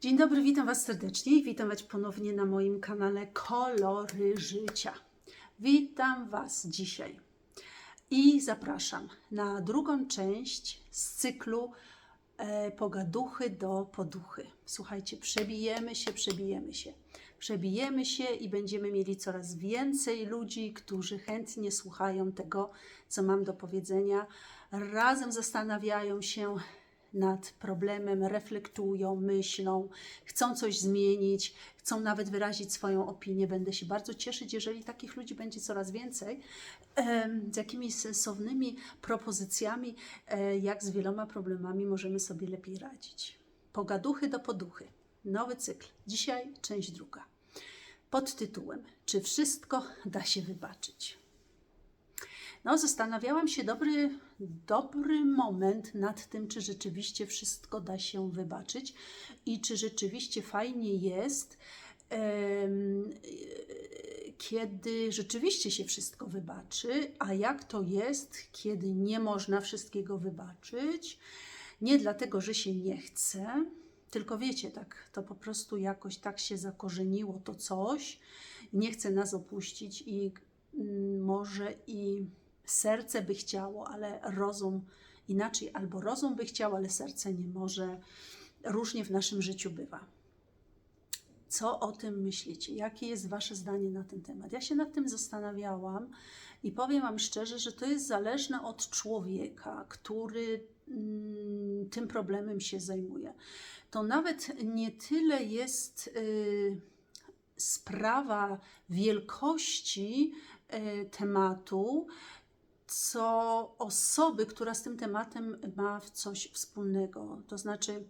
Dzień dobry, witam Was serdecznie i witam Was ponownie na moim kanale Kolory Życia. Witam Was dzisiaj i zapraszam na drugą część z cyklu e, Pogaduchy do Poduchy. Słuchajcie, przebijemy się, przebijemy się. Przebijemy się i będziemy mieli coraz więcej ludzi, którzy chętnie słuchają tego, co mam do powiedzenia. Razem zastanawiają się nad problemem, reflektują, myślą, chcą coś zmienić, chcą nawet wyrazić swoją opinię. Będę się bardzo cieszyć, jeżeli takich ludzi będzie coraz więcej, z jakimiś sensownymi propozycjami, e, jak z wieloma problemami możemy sobie lepiej radzić. Pogaduchy do poduchy. Nowy cykl. Dzisiaj część druga. Pod tytułem Czy wszystko da się wybaczyć? No, zastanawiałam się dobry, dobry moment nad tym, czy rzeczywiście wszystko da się wybaczyć i czy rzeczywiście fajnie jest, kiedy rzeczywiście się wszystko wybaczy, a jak to jest, kiedy nie można wszystkiego wybaczyć. Nie dlatego, że się nie chce, tylko wiecie, tak, to po prostu jakoś tak się zakorzeniło to coś, nie chce nas opuścić i mm, może i serce by chciało, ale rozum inaczej, albo rozum by chciał, ale serce nie może. Różnie w naszym życiu bywa. Co o tym myślicie? Jakie jest Wasze zdanie na ten temat? Ja się nad tym zastanawiałam i powiem Wam szczerze, że to jest zależne od człowieka, który mm, tym problemem się zajmuje. To nawet nie tyle jest y, sprawa wielkości y, tematu, co osoby, która z tym tematem ma coś wspólnego. To znaczy,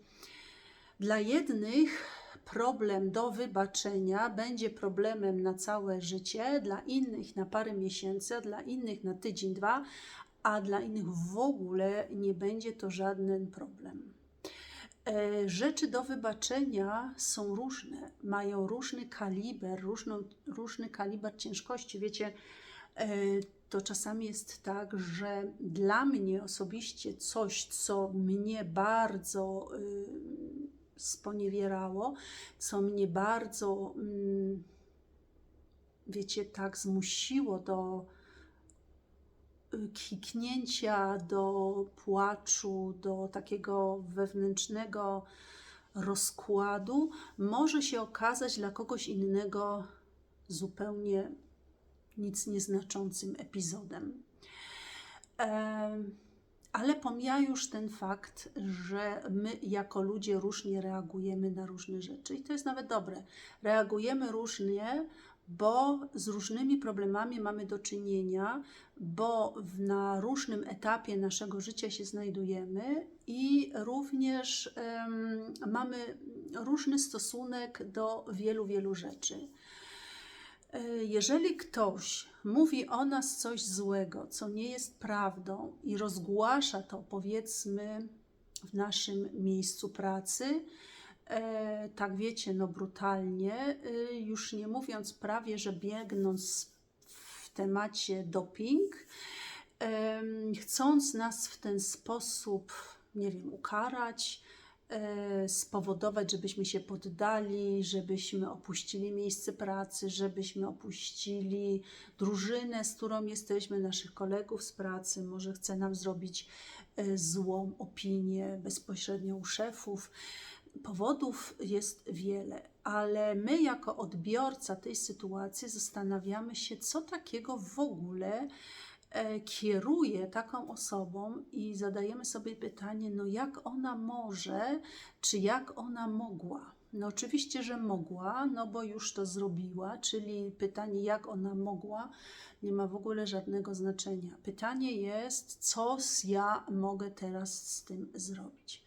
dla jednych problem do wybaczenia będzie problemem na całe życie, dla innych na parę miesięcy, dla innych na tydzień, dwa, a dla innych w ogóle nie będzie to żaden problem. E, Rzeczy do wybaczenia są różne, mają różny kaliber, różną, różny kaliber ciężkości. Wiecie, e, to czasami jest tak, że dla mnie osobiście coś, co mnie bardzo y, sponiewierało, co mnie bardzo, mm, wiecie, tak zmusiło do y, kiknięcia, do płaczu, do takiego wewnętrznego rozkładu, może się okazać dla kogoś innego zupełnie nic nieznaczącym epizodem. Em, Ale pomija już ten fakt, że my jako ludzie różnie reagujemy na różne rzeczy i to jest nawet dobre. Reagujemy różnie, bo z różnymi problemami mamy do czynienia, bo na różnym etapie naszego życia się znajdujemy i również em, mamy różny stosunek do wielu, wielu rzeczy. E, Jeżeli ktoś mówi o nas coś złego, co nie jest prawdą i rozgłasza to, powiedzmy, w naszym miejscu pracy, e, tak wiecie, no brutalnie, e, już nie mówiąc prawie, że biegnąc w temacie doping, chcąc nas w ten sposób, nie wiem, ukarać, spowodować, żebyśmy się poddali, żebyśmy opuścili miejsce pracy, żebyśmy opuścili drużynę, z którą jesteśmy, naszych kolegów z pracy, może chce nam zrobić e, złą opinię bezpośrednio u szefów. Powodów jest wiele, ale my, jako odbiorca tej sytuacji, zastanawiamy się, co takiego w ogóle e, kieruje taką osobą i zadajemy sobie pytanie, no jak ona może, czy jak ona mogła. No oczywiście, że mogła, no bo już to zrobiła, czyli pytanie, jak ona mogła, nie ma w ogóle żadnego znaczenia. Pytanie jest, co ja mogę teraz z tym zrobić.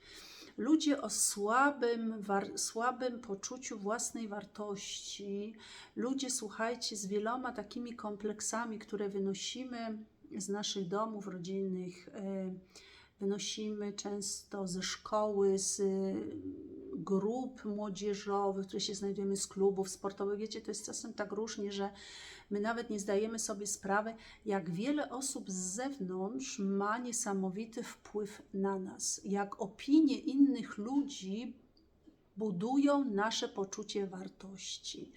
Ludzie o słabym, war, słabym poczuciu własnej wartości, ludzie, słuchajcie, z wieloma takimi kompleksami, które wynosimy z naszych domów rodzinnych, e, wynosimy często ze szkoły, z grup młodzieżowych, które się znajdujemy, z klubów sportowych. Wiecie, to jest czasem tak różnie, że my nawet nie zdajemy sobie sprawy, jak wiele osób z zewnątrz ma niesamowity wpływ na nas, jak opinie innych ludzi budują nasze poczucie wartości.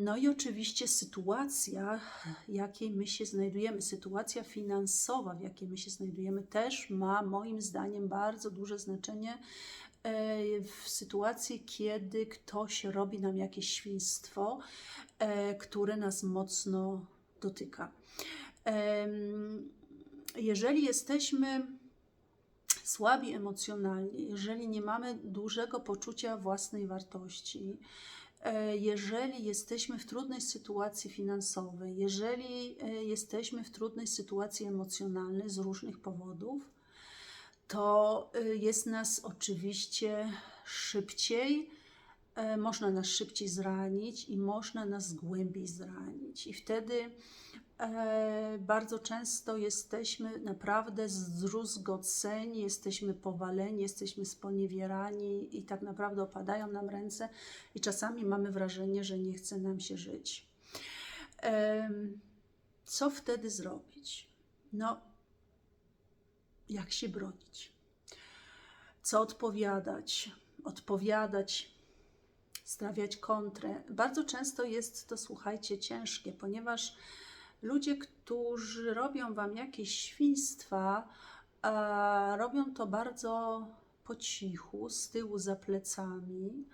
No i oczywiście sytuacja, w jakiej my się znajdujemy, sytuacja finansowa, w jakiej my się znajdujemy, też ma moim zdaniem bardzo duże znaczenie e, w sytuacji, kiedy ktoś robi nam jakieś świństwo, e, które nas mocno dotyka. Jeżeli jesteśmy słabi emocjonalnie, jeżeli nie mamy dużego poczucia własnej wartości, jeżeli jesteśmy w trudnej sytuacji finansowej, jeżeli e, jesteśmy w trudnej sytuacji emocjonalnej z różnych powodów, to e, jest nas oczywiście szybciej, e, można nas szybciej zranić i można nas głębiej zranić. I wtedy e, bardzo często jesteśmy naprawdę zdruzgoceni, jesteśmy powaleni, jesteśmy sponiewierani i tak naprawdę opadają nam ręce i czasami mamy wrażenie, że nie chce nam się żyć. Em, Co wtedy zrobić? No, jak się bronić? Co odpowiadać? Odpowiadać, stawiać kontrę. Bardzo często jest to, słuchajcie, ciężkie, ponieważ ludzie, którzy robią wam jakieś świństwa, a robią to bardzo po cichu, z tyłu za plecami,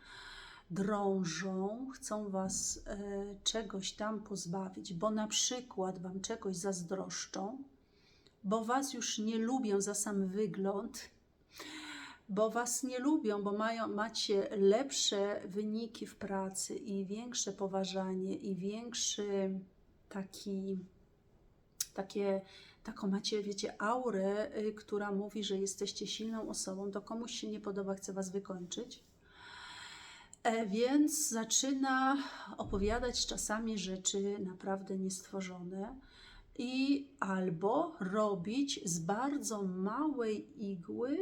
drążą, chcą was e, czegoś tam pozbawić, bo na przykład wam czegoś zazdroszczą, bo was już nie lubią za sam wygląd, bo was nie lubią, bo mają, macie lepsze wyniki w pracy i większe poważanie i większy taki, takie, taką macie, wiecie, aurę, y, która mówi, że jesteście silną osobą, to komuś się nie podoba, chce was wykończyć. E, Więc zaczyna opowiadać czasami rzeczy naprawdę niestworzone i albo robić z bardzo małej igły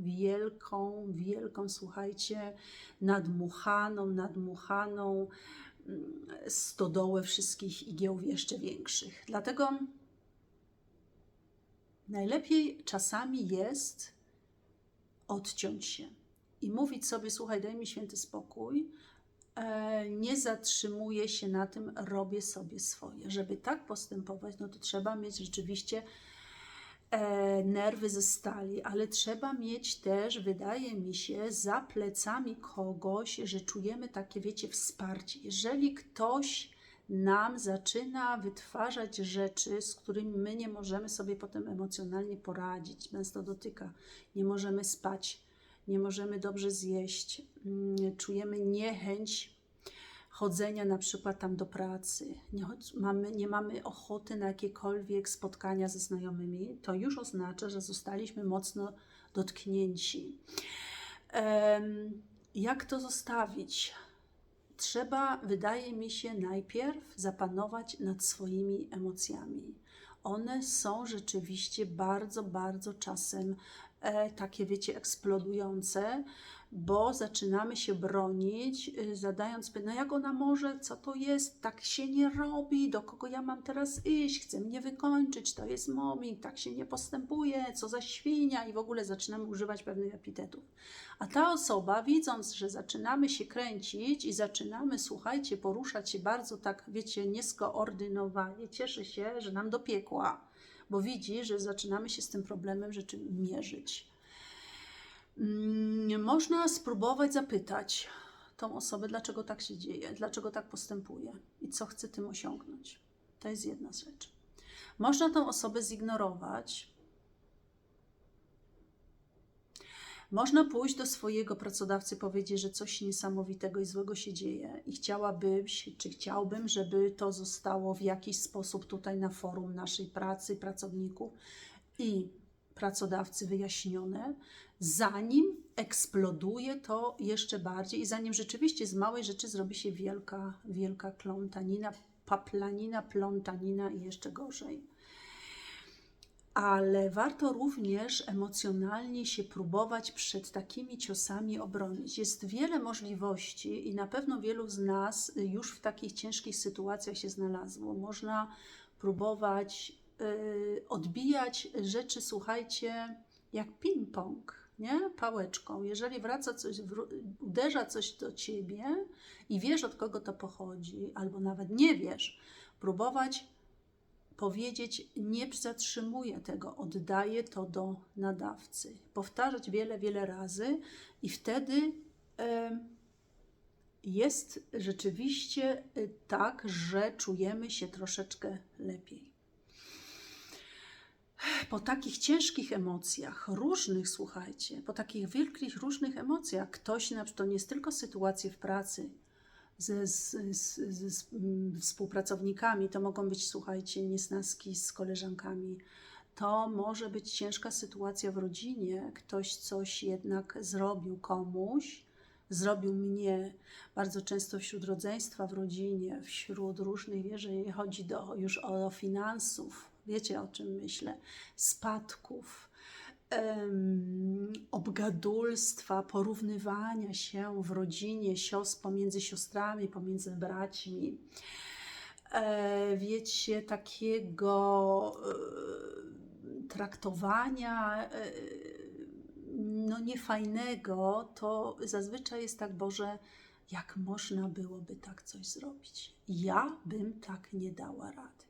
wielką, wielką, słuchajcie, nadmuchaną, nadmuchaną mm, stodołę wszystkich igieł jeszcze większych. Dlatego najlepiej czasami jest odciąć się i mówić sobie: Słuchaj, daj mi święty spokój. e, Nie zatrzymuję się na tym, robię sobie swoje. Żeby tak postępować, no to trzeba mieć rzeczywiście nerwy ze stali, ale trzeba mieć też, wydaje mi się, za plecami kogoś, że czujemy takie, wiecie, wsparcie. Jeżeli ktoś nam zaczyna wytwarzać rzeczy, z którymi my nie możemy sobie potem emocjonalnie poradzić, nas to dotyka, nie możemy spać, nie możemy dobrze zjeść, mm, czujemy niechęć chodzenia na przykład tam do pracy, nie, mamy, nie mamy ochoty na jakiekolwiek spotkania ze znajomymi, to już oznacza, że zostaliśmy mocno dotknięci. Jak to zostawić? Trzeba, wydaje mi się, najpierw zapanować nad swoimi emocjami. One są rzeczywiście bardzo, bardzo czasem e, takie, wiecie, eksplodujące, bo zaczynamy się bronić, y, zadając pytanie, no jak ona może, co to jest, tak się nie robi, do kogo ja mam teraz iść, chce mnie wykończyć, to jest mobbing, tak się nie postępuje, co za świnia i w ogóle zaczynamy używać pewnych epitetów. A ta osoba, widząc, że zaczynamy się kręcić i zaczynamy, słuchajcie, poruszać się bardzo tak, wiecie, nieskoordynowanie, cieszy się, że nam dopiekła, bo widzi, że zaczynamy się z tym problemem rzeczy mierzyć. Mm, Można spróbować zapytać tą osobę, dlaczego tak się dzieje, dlaczego tak postępuje i co chce tym osiągnąć. To jest jedna rzecz. Można tą osobę zignorować. Można pójść do swojego pracodawcy, powiedzieć, że coś niesamowitego i złego się dzieje i chciałabym, czy chciałbym, żeby to zostało w jakiś sposób tutaj na forum naszej pracy, pracowników i pracodawcy wyjaśnione, zanim eksploduje to jeszcze bardziej i zanim rzeczywiście z małej rzeczy zrobi się wielka, wielka klątanina, paplanina, plątanina i jeszcze gorzej. Ale warto również emocjonalnie się próbować przed takimi ciosami obronić. Jest wiele możliwości i na pewno wielu z nas już w takich ciężkich sytuacjach się znalazło. Można próbować odbijać rzeczy, słuchajcie, jak ping-pong. nie? Pałeczką. Jeżeli wraca coś, uderza coś do ciebie i wiesz od kogo to pochodzi, albo nawet nie wiesz, próbować powiedzieć, nie zatrzymuję tego, oddaję to do nadawcy. Powtarzać wiele, wiele razy i wtedy em, jest rzeczywiście y, tak, że czujemy się troszeczkę lepiej. Po takich ciężkich emocjach, różnych, słuchajcie, po takich wielkich, różnych emocjach, ktoś, na przykład, to nie jest tylko sytuacje w pracy, ze, mm, współpracownikami, to mogą być, słuchajcie, niesnaski z koleżankami. To może być ciężka sytuacja w rodzinie. Ktoś coś jednak zrobił komuś, zrobił mnie. Bardzo często wśród rodzeństwa w rodzinie, wśród różnych, jeżeli chodzi do, już o finansów, wiecie o czym myślę, spadków, em, obgadulstwa, porównywania się w rodzinie, siostr pomiędzy siostrami, pomiędzy braćmi. E, wiecie, takiego e, traktowania e, no niefajnego, to zazwyczaj jest tak, Boże, jak można byłoby tak coś zrobić? Ja bym tak nie dała rady.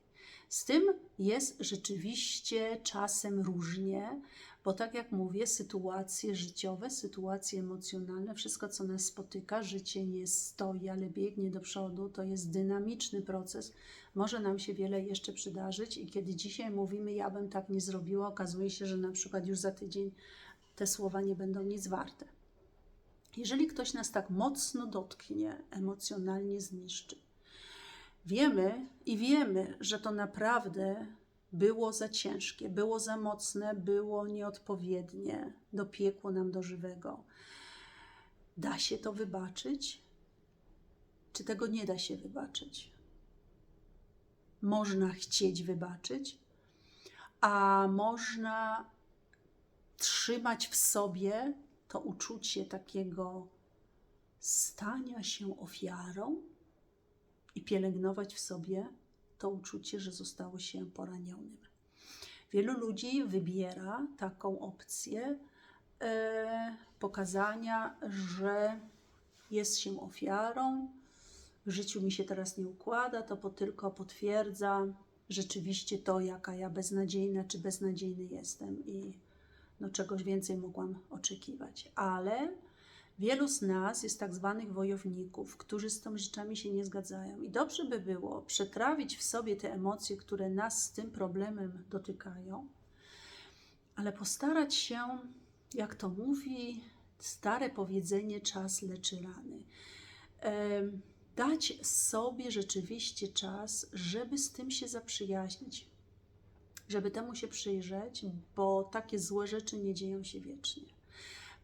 Z tym jest rzeczywiście czasem różnie, bo tak jak mówię, sytuacje życiowe, sytuacje emocjonalne, wszystko co nas spotyka, życie nie stoi, ale biegnie do przodu, to jest dynamiczny proces. Może nam się wiele jeszcze przydarzyć i kiedy dzisiaj mówimy, ja bym tak nie zrobiła, okazuje się, że na przykład już za tydzień te słowa nie będą nic warte. Jeżeli ktoś nas tak mocno dotknie, emocjonalnie zniszczy, wiemy i wiemy, że to naprawdę było za ciężkie, było za mocne, było nieodpowiednie, dopiekło nam do żywego. Da się to wybaczyć? Czy tego nie da się wybaczyć? Można chcieć wybaczyć, a można trzymać w sobie to uczucie takiego stania się ofiarą i pielęgnować w sobie to uczucie, że zostało się poranionym. Wielu ludzi wybiera taką opcję e, pokazania, że jest się ofiarą, w życiu mi się teraz nie układa, to po, tylko potwierdza rzeczywiście to, jaka ja beznadziejna czy beznadziejny jestem i no, czegoś więcej mogłam oczekiwać. Ale wielu z nas jest tak zwanych wojowników, którzy z tymi rzeczami się nie zgadzają. I dobrze by było przetrawić w sobie te emocje, które nas z tym problemem dotykają, ale postarać się, jak to mówi stare powiedzenie, czas leczy rany. Dać sobie rzeczywiście czas, żeby z tym się zaprzyjaźnić, żeby temu się przyjrzeć, bo takie złe rzeczy nie dzieją się wiecznie.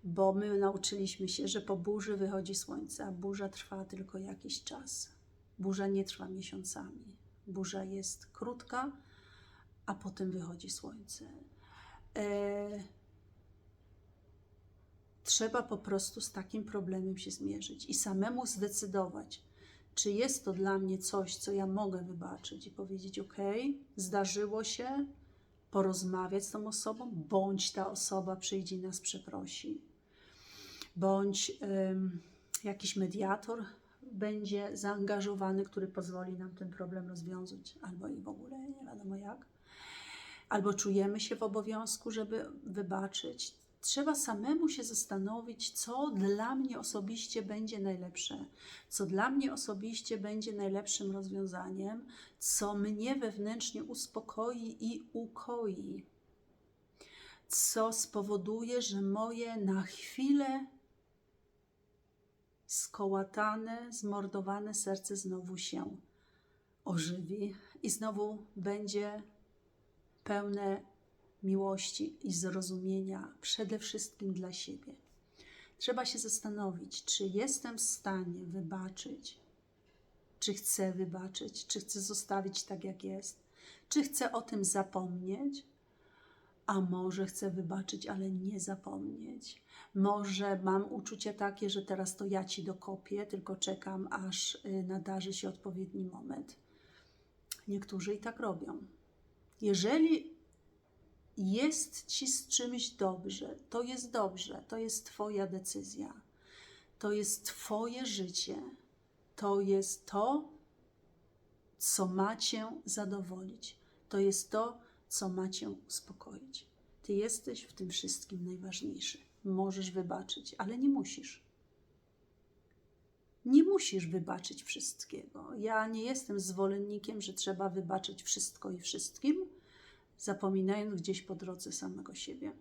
Bo my nauczyliśmy się, że po burzy wychodzi słońce, a burza trwa tylko jakiś czas. Burza nie trwa miesiącami. Burza jest krótka, a potem wychodzi słońce. E, trzeba po prostu z takim problemem się zmierzyć i samemu zdecydować, czy jest to dla mnie coś, co ja mogę wybaczyć i powiedzieć: OK, zdarzyło się, porozmawiać z tą osobą, bądź ta osoba przyjdzie i nas przeprosi, bądź jakiś mediator będzie zaangażowany, który pozwoli nam ten problem rozwiązać, albo i w ogóle nie wiadomo jak. Albo czujemy się w obowiązku, żeby wybaczyć. Trzeba samemu się zastanowić, co dla mnie osobiście będzie najlepsze, co dla mnie osobiście będzie najlepszym rozwiązaniem, co mnie wewnętrznie uspokoi i ukoi, co spowoduje, że moje na chwilę skołatane, zmordowane serce znowu się ożywi i znowu będzie pełne miłości i zrozumienia przede wszystkim dla siebie. Trzeba się zastanowić, czy jestem w stanie wybaczyć, czy chcę wybaczyć, czy chcę zostawić tak, jak jest, czy chcę o tym zapomnieć, a może chcę wybaczyć, ale nie zapomnieć. Może mam uczucie takie, że teraz to ja ci dokopię, tylko czekam, aż y, nadarzy się odpowiedni moment. Niektórzy i tak robią. Jeżeli jest ci z czymś dobrze, to jest dobrze, to jest Twoja decyzja, to jest Twoje życie, to jest to, co ma Cię zadowolić, to jest to, co ma Cię uspokoić. Ty jesteś w tym wszystkim najważniejszy. Możesz wybaczyć, ale nie musisz. Nie musisz wybaczyć wszystkiego. Ja nie jestem zwolennikiem, że trzeba wybaczyć wszystko i wszystkim, zapominając gdzieś po drodze samego siebie.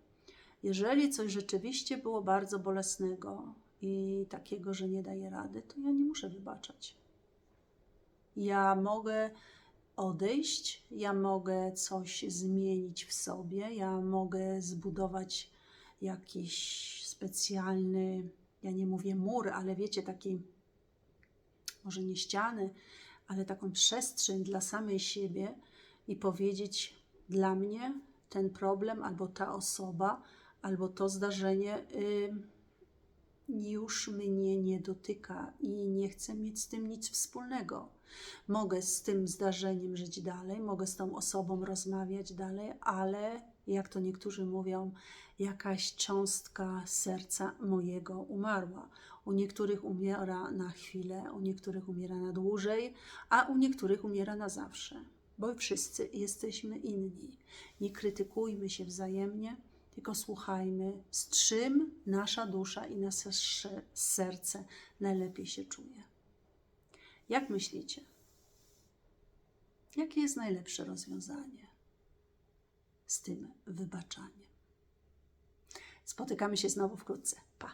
Jeżeli coś rzeczywiście było bardzo bolesnego i takiego, że nie daje rady, to ja nie muszę wybaczać. Ja mogę odejść, ja mogę coś zmienić w sobie, ja mogę zbudować jakiś specjalny, ja nie mówię mur, ale wiecie, taki, może nie ściany, ale taką przestrzeń dla samej siebie i powiedzieć: Dla mnie ten problem, albo ta osoba, albo to zdarzenie y, już mnie nie dotyka i nie chcę mieć z tym nic wspólnego. Mogę z tym zdarzeniem żyć dalej, mogę z tą osobą rozmawiać dalej, ale jak to niektórzy mówią, jakaś cząstka serca mojego umarła. U niektórych umiera na chwilę, u niektórych umiera na dłużej, a u niektórych umiera na zawsze, bo wszyscy jesteśmy inni. Nie krytykujmy się wzajemnie, tylko słuchajmy, z czym nasza dusza i nasze serce najlepiej się czuje. Jak myślicie? Jakie jest najlepsze rozwiązanie z tym wybaczaniem? Spotykamy się znowu wkrótce. Pa!